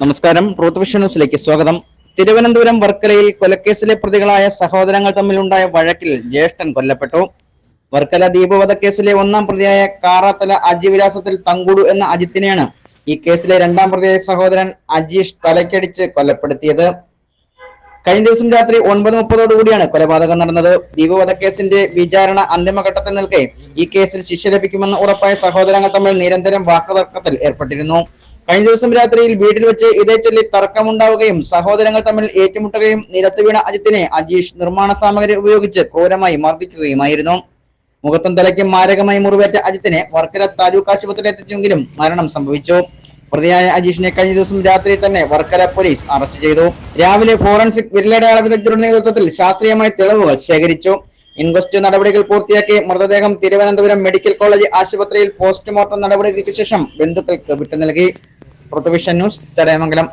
നമസ്കാരം. പ്രോത്വിഷൻ വിഷൻ ന്യൂസിലേക്ക് സ്വാഗതം. തിരുവനന്തപുരം വർക്കലയിൽ കൊലക്കേസിലെ പ്രതികളായ സഹോദരങ്ങൾ തമ്മിലുണ്ടായ വഴക്കിൽ ജ്യേഷ്ഠൻ കൊല്ലപ്പെട്ടു. വർക്കല ദീപവധക്കേസിലെ ഒന്നാം പ്രതിയായ കാറാത്തല അജി വിലാസത്തിൽ തങ്കുടു എന്ന അജിത്തിനെയാണ് ഈ കേസിലെ രണ്ടാം പ്രതിയായ സഹോദരൻ അജീഷ് തലയ്ക്കടിച്ച് കൊലപ്പെടുത്തിയത്. കഴിഞ്ഞ ദിവസം രാത്രി ഒൻപത് മുപ്പതോടുകൂടിയാണ് കൊലപാതകം നടന്നത്. ദീപവധക്കേസിന്റെ വിചാരണ അന്തിമഘട്ടത്തിൽ നിൽക്കെ ഈ കേസിൽ ശിക്ഷ ലഭിക്കുമെന്ന് ഉറപ്പായ സഹോദരങ്ങൾ തമ്മിൽ നിരന്തരം വാക്കുതർക്കത്തിൽ ഏർപ്പെട്ടിരുന്നു. കഴിഞ്ഞ ദിവസം രാത്രിയിൽ വീട്ടിൽ വെച്ച് ഇതേ ചൊല്ലി തർക്കമുണ്ടാവുകയും സഹോദരങ്ങൾ തമ്മിൽ ഏറ്റുമുട്ടുകയും നിലത്ത് വീണ അജിത്തിനെ അജീഷ് നിർമ്മാണ സാമഗ്രി ഉപയോഗിച്ച് ക്രൂരമായി മർദ്ദിക്കുകയുമായിരുന്നു. മുഖത്തും തലയ്ക്കും മാരകമായി മുറിവേറ്റ അജിത്തിനെ വർക്കല താലൂക്ക് ആശുപത്രിയിൽ എത്തിച്ചെങ്കിലും മരണം സംഭവിച്ചു. പ്രതിയായ അജീഷിനെ കഴിഞ്ഞ ദിവസം രാത്രി തന്നെ വർക്കല പോലീസ് അറസ്റ്റ് ചെയ്തു. രാവിലെ ഫോറൻസിക് വിരലടയാള വിദഗ്ധരുടെ നേതൃത്വത്തിൽ ശാസ്ത്രീയമായ തെളിവുകൾ ശേഖരിച്ചു. ഇൻവെസ്റ്റ് നടപടികൾ പൂർത്തിയാക്കി മൃതദേഹം തിരുവനന്തപുരം മെഡിക്കൽ കോളേജ് ആശുപത്രിയിൽ പോസ്റ്റ്മോർട്ടം നടപടികൾക്ക് ശേഷം ബന്ധുക്കൾക്ക് വിട്ടു നൽകി. പ്രൊട്ടവിഷൻ ന്യൂസ് ചടയമംഗലം